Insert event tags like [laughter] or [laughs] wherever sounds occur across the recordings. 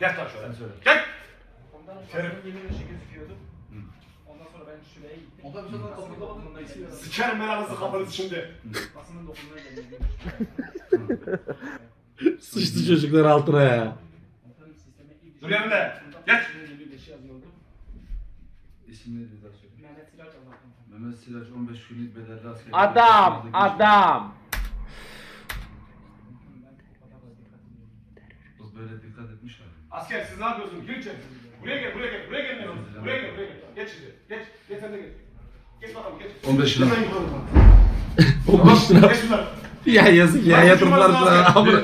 Gel lan şöyle. Sen söyle. Gel. Ondan Şerif. sonra yemin dışı gözüküyordu. Ondan sonra ben şuraya gittim. O da bir Basının kapı istiyorum. Sikerim ben anasını kafanızı şimdi. Basının dokunduğuna geldim. Sıçtı çocuklar altına ya. Dur yanında. Geç. Yemin dışı yazıyordu. İsim neydi daha söyle. Mehmet Sirac 15 günlük bedelli asker. Adam, adam. Ben o kadar da dikkat ediyorum. Bak böyle dikkat etmişler. Asker siz ne yapıyorsunuz? Gir içeri. Buraya gel, buraya gel, buraya gel. Buraya gel, buraya gel. Buraya gel. Geç şimdi. Geç. Geç sen de geç. Geç bakalım geç. 15 lira. Hemen yukarı bak. 15 lira. Geç bunlar. Ya yazık ya Hadi yatırdılar şuradan sana. asker. Amına.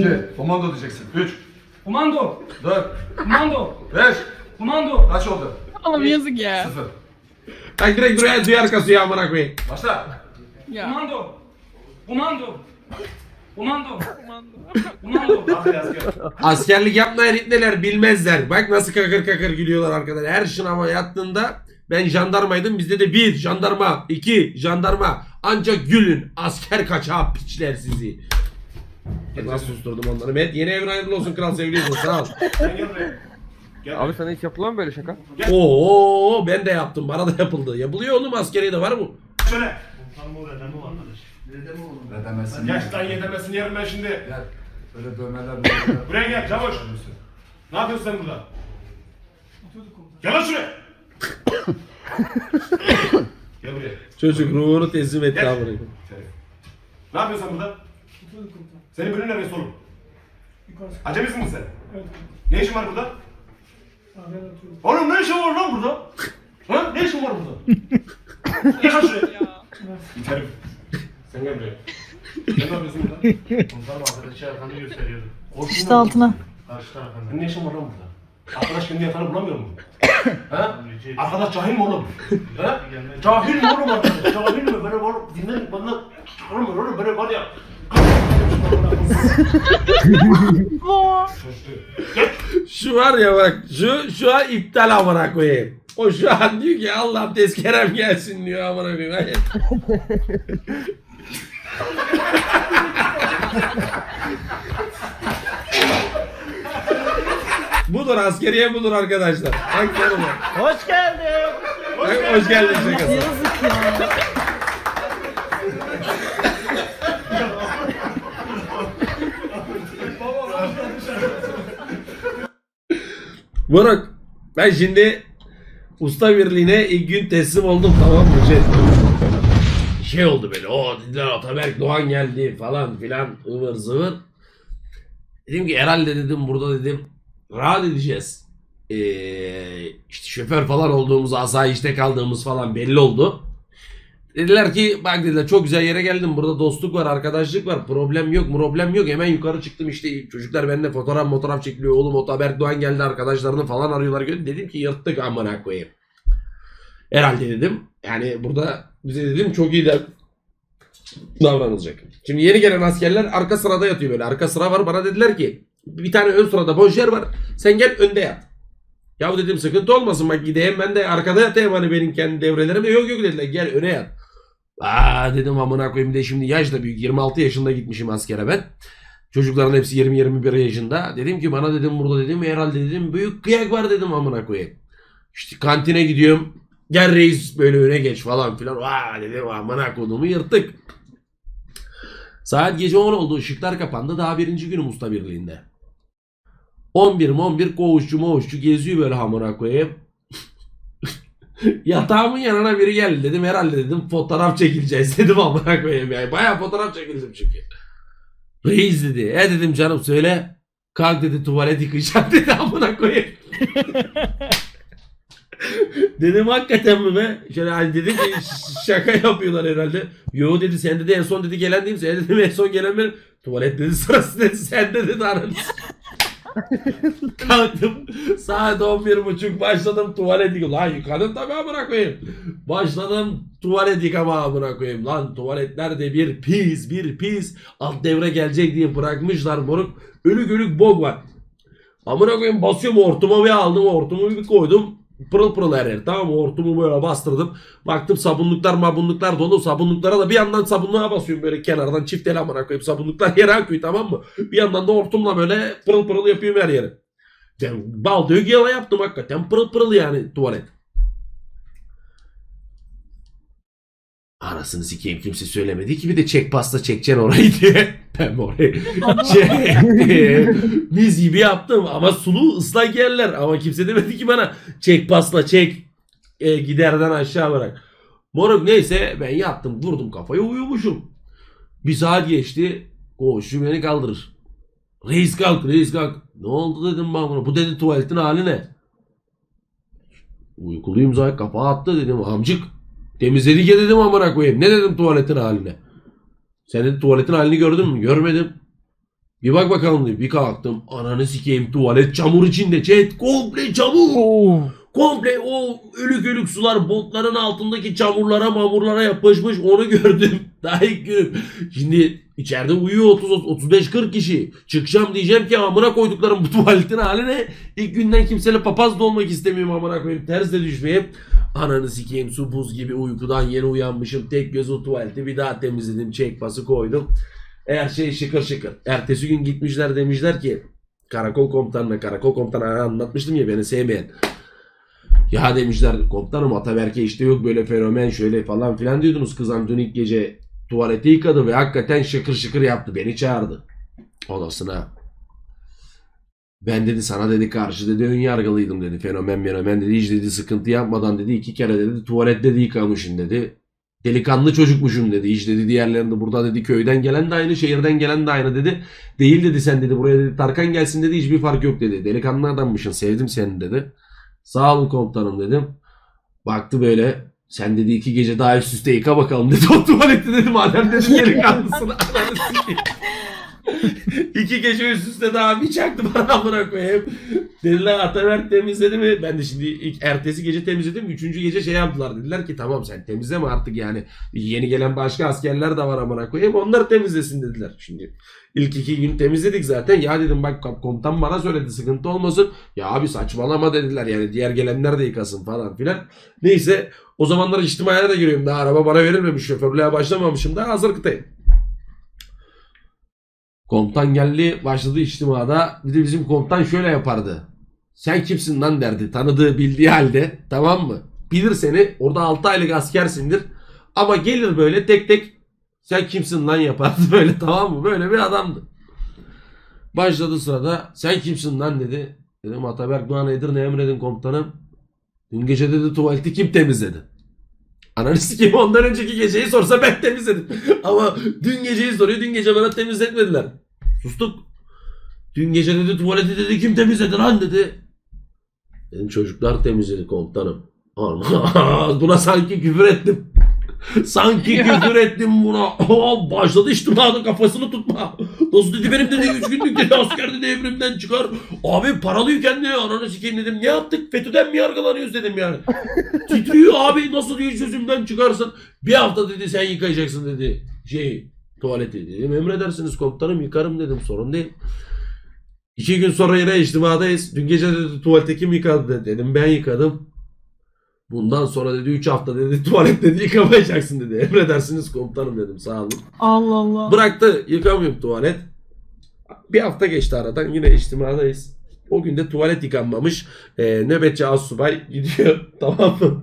2. Komando diyeceksin. 3. Komando! 4. Komando! 5. Komando! Kaç oldu? Oğlum yazık ya. 0. Bak direkt buraya duyar kasıyor amına koyayım. Başla. Ya. Komando! Komando! Hadi asker. Askerlik yapmayan itneler bilmezler. Bak nasıl kakır kakır gülüyorlar arkadan. Her sınava yattığında ben jandarmaydım. Bizde de bir jandarma, iki jandarma. Ancak gülün. Asker kaçağı piçler sizi. Nasıl susturdum onları? Mehmet yeni evin hayırlı olsun kral seviliyorsun sağ ol. Gel. Abi sana hiç yapılan mı böyle şaka? Oo ben de yaptım. Bana da yapıldı. Yapılıyor oğlum askeri de var mı? Şöyle. Ne demezsin. Geç lan yedemezsin yerim ben şimdi. Gel. Böyle dövmeler. [laughs] Buraya gel Çavuş. Ne yapıyorsun sen burada? Gel lan şuraya. [coughs] gel buraya. Çocuk ruhunu teslim etti Gel. koyayım. Şerif. Ne yapıyorsun sen burada? Tutuyorduk komutanım. Senin bölüm neresi oğlum? Yukarısı. Acemisin mi sen? Evet. Ne işin var burada? Abi ben. Oğlum ne işin var lan burada? Ha? Ne işin var burada? [laughs] Gel lan şuraya. Biterim. Sen gel buraya. [laughs] Ne yapıyorsun burada? Komutanım arkadaşı arkanı gösteriyordu. İşte altına. Karşı tarafında. Senin ne işin var lan burada? Arkadaş kendi yatanı bulamıyor mu? [coughs] ha? Arkadaş cahil mi oğlum? ha? Cahil mi oğlum arkadaş? Cahil mi? Böyle var, dinle bana çıkarmıyor oğlum. Böyle var ya. Şu var ya bak şu şu an iptal amına koyayım. O şu an diyor ki Allah tezkerem gelsin diyor amına koyayım. [laughs] Budur askeriye budur arkadaşlar. Bak. Hoş geldin. Bak, hoş geldin şakası. Yazık ya. Burak ben şimdi usta birliğine ilk gün teslim oldum tamam mı? Şey, şey oldu böyle o dediler Ataberk Doğan geldi falan filan ıvır zıvır. Dedim ki herhalde dedim burada dedim rahat edeceğiz. Ee, işte şoför falan olduğumuz asayişte kaldığımız falan belli oldu. Dediler ki bak dediler çok güzel yere geldim burada dostluk var arkadaşlık var problem yok problem yok hemen yukarı çıktım işte çocuklar benimle fotoğraf fotoğraf çekiliyor oğlum Otaberk Doğan geldi arkadaşlarını falan arıyorlar dedim ki yırttık amına koyayım. Herhalde dedim yani burada bize dedim çok iyi de davranılacak. Şimdi yeni gelen askerler arka sırada yatıyor böyle arka sıra var bana dediler ki bir tane ön sırada boş var sen gel önde yat. Ya dedim sıkıntı olmasın bak gideyim ben de arkada yatayım hani benim kendi devrelerime yok yok dediler gel öne yat. Aa dedim amına koyayım de şimdi yaş da büyük 26 yaşında gitmişim askere ben. Çocukların hepsi 20-21 yaşında. Dedim ki bana dedim burada dedim herhalde dedim büyük kıyak var dedim amına koyayım. İşte kantine gidiyorum. Gel reis böyle öne geç falan filan. Vaa dedim amına kodumu yırttık. Saat gece 10 oldu ışıklar kapandı. Daha birinci günüm usta birliğinde. 11 11 koğuşçu moğuşçu geziyor böyle amına koyayım. [laughs] Yatağımın yanına biri geldi dedim herhalde dedim fotoğraf çekileceğiz [laughs] dedim amına koyayım yani. Bayağı fotoğraf çekildim çünkü. Reis dedi. E dedim canım söyle. Kalk dedi tuvalet yıkayacağım [laughs] dedi amına koyayım. [laughs] dedim hakikaten mi be? Şöyle hani dedim ki şaka yapıyorlar herhalde. Yo dedi sen dedi en son dedi gelen değil mi? Sen dedim en son gelen benim. Tuvalet dedi sırası dedi sen de dedi ananı [laughs] Kalktım saat 11.30 başladım tuvalet yıkama. Lan yıkadım tabii amına koyayım. Başladım tuvalet yıkama amına koyayım. Lan tuvaletlerde bir pis bir pis. Alt devre gelecek diye bırakmışlar moruk. Ölük ölük bog var. Amına koyayım basıyorum hortumu bir aldım hortumu bir koydum. Pırıl pırıl her yer tamam? Hortumu böyle bastırdım. Baktım sabunluklar mabunluklar dolu. Sabunluklara da bir yandan sabunluğa basıyorum böyle kenardan çift el amına koyup sabunluklar [laughs] yere akıyor tamam mı? Bir yandan da hortumla böyle pırıl pırıl yapıyorum her yeri. Ben bal dök yala yaptım hakikaten pırıl pırıl yani tuvalet. Anasını sikeyim kimse söylemedi ki bir de çek pasta çekeceksin orayı [laughs] diye. Ben orayı çektim. [laughs] Mis gibi yaptım ama sulu ıslak yerler. Ama kimse demedi ki bana çek pasta çek e, giderden aşağı bırak. Moruk neyse ben yattım vurdum kafayı uyumuşum. Bir saat geçti koğuşçu beni kaldırır. Reis kalk reis kalk. Ne oldu dedim ben buna. Bu dedi tuvaletin hali ne? Uykuluyum zaten kafa attı dedim amcık. Temizledik ya dedim amına koyayım. Ne dedim tuvaletin haline? Sen dedi tuvaletin halini gördün mü? Görmedim. Bir bak bakalım diye. Bir kalktım. Ananı sikeyim tuvalet çamur içinde. Chat komple çamur. Oo. Komple o ölük ölük sular botların altındaki çamurlara mamurlara yapışmış onu gördüm. [laughs] Daha ilk günüm. Şimdi içeride uyuyor 30 35-40 kişi. Çıkacağım diyeceğim ki amına koyduklarım bu tuvaletin haline. İlk günden kimseyle papaz da olmak istemiyorum amına koyayım. Ters de düşmeyeyim. Ananı sikeyim su buz gibi uykudan yeni uyanmışım. Tek göz o tuvaleti bir daha temizledim. Çek pası koydum. Her şey şıkır şıkır. Ertesi gün gitmişler demişler ki karakol komutanına karakol komutanına anlatmıştım ya beni sevmeyen. Ya demişler komutanım Ataberk'e işte yok böyle fenomen şöyle falan filan diyordunuz. Kızan dün ilk gece tuvaleti yıkadı ve hakikaten şıkır şıkır yaptı. Beni çağırdı odasına. Ben dedi sana dedi karşı dedi ön yargılıydım dedi. Fenomen fenomen dedi. Hiç dedi sıkıntı yapmadan dedi iki kere dedi tuvalette de yıkamışsın dedi. Delikanlı çocukmuşsun dedi. Hiç dedi diğerlerinde burada dedi köyden gelen de aynı şehirden gelen de aynı dedi. Değil dedi sen dedi buraya dedi Tarkan gelsin dedi hiçbir fark yok dedi. Delikanlı adammışsın sevdim seni dedi. Sağ olun komutanım dedim. Baktı böyle. Sen dedi iki gece daha üst üste yıka bakalım dedi. [laughs] O tuvalette dedi madem dedi [laughs] delikanlısına. İki gece üst üste daha bir çaktı bana amına koyayım. Dediler Ataberk temizledi mi? Ben de şimdi ilk ertesi gece temizledim. Üçüncü gece şey yaptılar. Dediler ki tamam sen temizleme artık yani. Yeni gelen başka askerler de var amına koyayım. Onlar temizlesin dediler. Şimdi ilk iki gün temizledik zaten. Ya dedim bak komutan bana söyledi sıkıntı olmasın. Ya abi saçmalama dediler yani diğer gelenler de yıkasın falan filan. Neyse o zamanlar içtimaya da giriyorum. Daha araba bana verilmemiş şoförlüğe başlamamışım da hazır kıtayım. Komutan geldi başladı içtimada. Bir de bizim komutan şöyle yapardı. Sen kimsin lan derdi. Tanıdığı bildiği halde tamam mı? Bilir seni orada 6 aylık askersindir. Ama gelir böyle tek tek sen kimsin lan yapardı [laughs] böyle tamam mı? Böyle bir adamdı. Başladı sırada sen kimsin lan dedi. Dedim Ataberk Doğan Edirne emredin komutanım. Dün gece dedi tuvaleti kim temizledi? Ananı sikeyim ondan önceki geceyi sorsa ben temizledim. [laughs] Ama dün geceyi soruyor. Dün gece bana temizletmediler. Sustuk. Dün gece dedi tuvaleti dedi kim temizledi lan dedi. Dedim çocuklar temizledi komutanım. Buna sanki küfür ettim. Sanki küfür ettim buna. Aa, başladı içtimada kafasını tutma. Nasıl dedi benim dedi 3 günlük dedi asker dedi evrimden çıkar. Abi paralıyken dedi ananı sikeyim dedim. Ne yaptık? FETÖ'den mi yargılanıyoruz dedim yani. Titriyor abi nasıl diyor çözümden çıkarsın. Bir hafta dedi sen yıkayacaksın dedi. Şey tuvaleti dedim. Emredersiniz komutanım yıkarım dedim sorun değil. İki gün sonra yine içtimadayız. Dün gece dedi tuvalete kim yıkadı dedi. Dedim ben yıkadım. Bundan sonra dedi 3 hafta dedi [laughs] tuvalet dedi yıkamayacaksın dedi. Emredersiniz komutanım dedim sağ olun. Allah Allah. Bıraktı yıkamıyorum tuvalet. Bir hafta geçti aradan yine içtimadayız. O gün de tuvalet yıkanmamış. Ee, nöbetçi asubay gidiyor [laughs] tamam mı?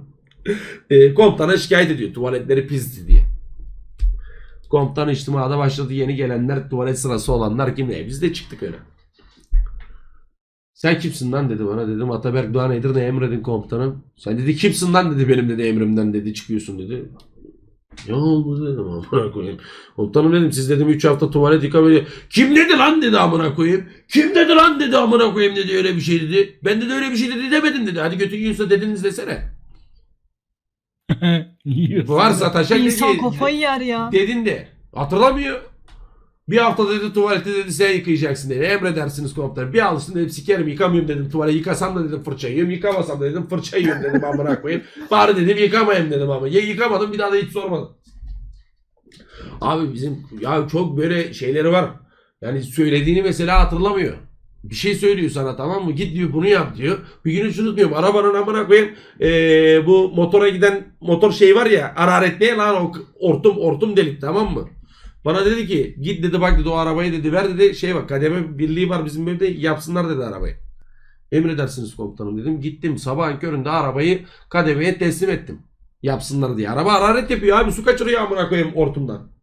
Ee, komutana şikayet ediyor tuvaletleri pisti diye. Komutan içtimada başladı yeni gelenler tuvalet sırası olanlar kim ne? Biz de çıktık öyle. Sen kimsin lan dedi bana dedim Ataberk Doğan Edirne emredin komutanım. Sen dedi kimsin lan dedi benim dedi emrimden dedi çıkıyorsun dedi. Ne oldu dedim amına koyayım. Komutanım dedim siz dedim 3 hafta tuvalet yıkamayı. Kim dedi lan dedi amına koyayım. Kim dedi lan dedi amına koyayım dedi öyle bir şey dedi. Ben de öyle bir şey dedi demedim dedi. Hadi götün yiyorsa dediniz desene. [laughs] Varsa taşak İnsan dedi. kafayı yer ya. Dedin de. Hatırlamıyor. Bir hafta dedi tuvalette dedi sen yıkayacaksın dedi. Emredersiniz komutanım. Bir alışsın dedim sikerim yıkamıyorum dedim tuvalete. Yıkasam da dedim fırça yiyorum. Yıkamasam da dedim fırça yiyorum dedim amına koyayım. [laughs] Bari dedim yıkamayayım dedim ama. Ya yıkamadım bir daha da hiç sormadım. Abi bizim ya çok böyle şeyleri var. Yani söylediğini mesela hatırlamıyor. Bir şey söylüyor sana tamam mı? Git diyor bunu yap diyor. Bir gün hiç unutmuyorum. Arabanın amına koyayım ee, bu motora giden motor şey var ya hararet ne lan o ortum ortum delik tamam mı? Bana dedi ki git dedi bak dedi o arabayı dedi ver dedi şey bak kademe birliği var bizim evde yapsınlar dedi arabayı. Emredersiniz komutanım dedim. Gittim sabahın köründe arabayı kademeye teslim ettim. Yapsınlar diye. Araba hararet yapıyor abi su kaçırıyor amına koyayım ortumdan.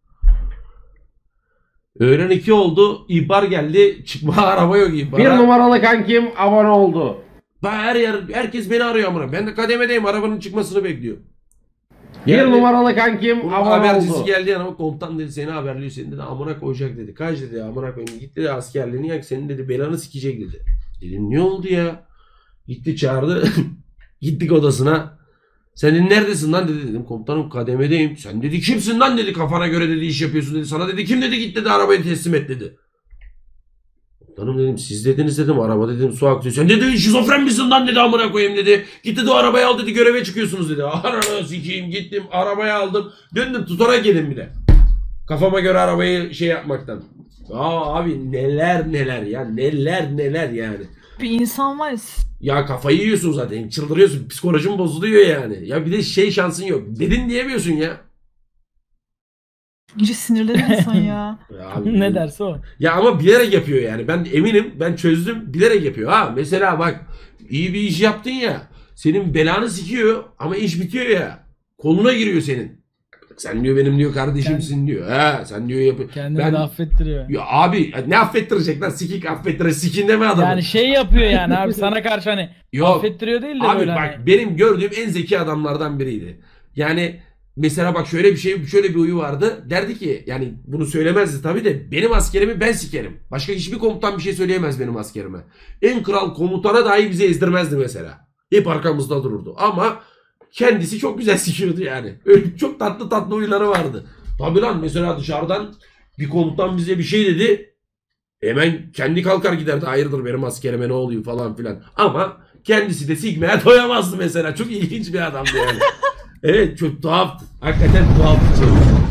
Öğlen 2 oldu. ihbar geldi. Çıkma [laughs] araba yok ihbara. Bir numaralı kankim abone oldu. Ben her yer herkes beni arıyor amına. Ben de kademedeyim arabanın çıkmasını bekliyor. Bir numaralı kankim Bunun abone habercisi oldu. geldi yanıma komutan dedi seni haberliyor seni dedi amına koyacak dedi. Kaç dedi amına koyayım git dedi askerliğini yak senin dedi belanı sikecek dedi. Dedim ne oldu ya? Gitti çağırdı. [laughs] Gittik odasına. Sen dedi, neredesin lan dedi dedim komutanım kademedeyim. Sen dedi kimsin lan dedi kafana göre dedi iş yapıyorsun dedi. Sana dedi kim dedi git dedi arabayı teslim et dedi. Komutanım dedim siz dediniz dedim araba dedim su akıyor. Sen dedi şizofren misin lan dedi amına koyayım dedi. Git dedi o arabayı al dedi göreve çıkıyorsunuz dedi. [laughs] Ananı sikeyim gittim arabayı aldım. Döndüm tutara gelin bir de. Kafama göre arabayı şey yapmaktan. Aa abi neler neler ya neler neler yani. Bir insan var ya Ya kafayı yiyorsun zaten çıldırıyorsun psikolojin bozuluyor yani. Ya bir de şey şansın yok. Dedin diyemiyorsun ya. iyice sinirlenen insan ya. [laughs] Ya abi, ne derse o. Ya ama bilerek yapıyor yani. Ben eminim ben çözdüm bilerek yapıyor. Ha mesela bak iyi bir iş yaptın ya. Senin belanı sikiyor ama iş bitiyor ya. Koluna giriyor senin. Sen diyor benim diyor kardeşimsin diyor. Ha sen diyor yapıyor. Kendini Ben- de affettiriyor. Ya abi ne affettirecek lan sikik affettirir sikinde mi adamı? Yani şey yapıyor yani abi sana karşı hani Yok. affettiriyor değil de Abi böyle bak hani. benim gördüğüm en zeki adamlardan biriydi. Yani mesela bak şöyle bir şey şöyle bir huyu vardı. Derdi ki yani bunu söylemezdi tabii de benim askerimi ben sikerim. Başka hiçbir komutan bir şey söyleyemez benim askerime. En kral komutana dahi bizi ezdirmezdi mesela. Hep arkamızda dururdu. Ama kendisi çok güzel [laughs] sikiyordu yani. Öyle çok tatlı tatlı huyları vardı. Tabii lan mesela dışarıdan bir komutan bize bir şey dedi. Hemen kendi kalkar giderdi. Hayırdır benim askerime ne oluyor falan filan. Ama kendisi de sikmeye [laughs] doyamazdı mesela. Çok ilginç bir adamdı yani. [laughs] evet çok tuhaftı. Hakikaten tuhaftı.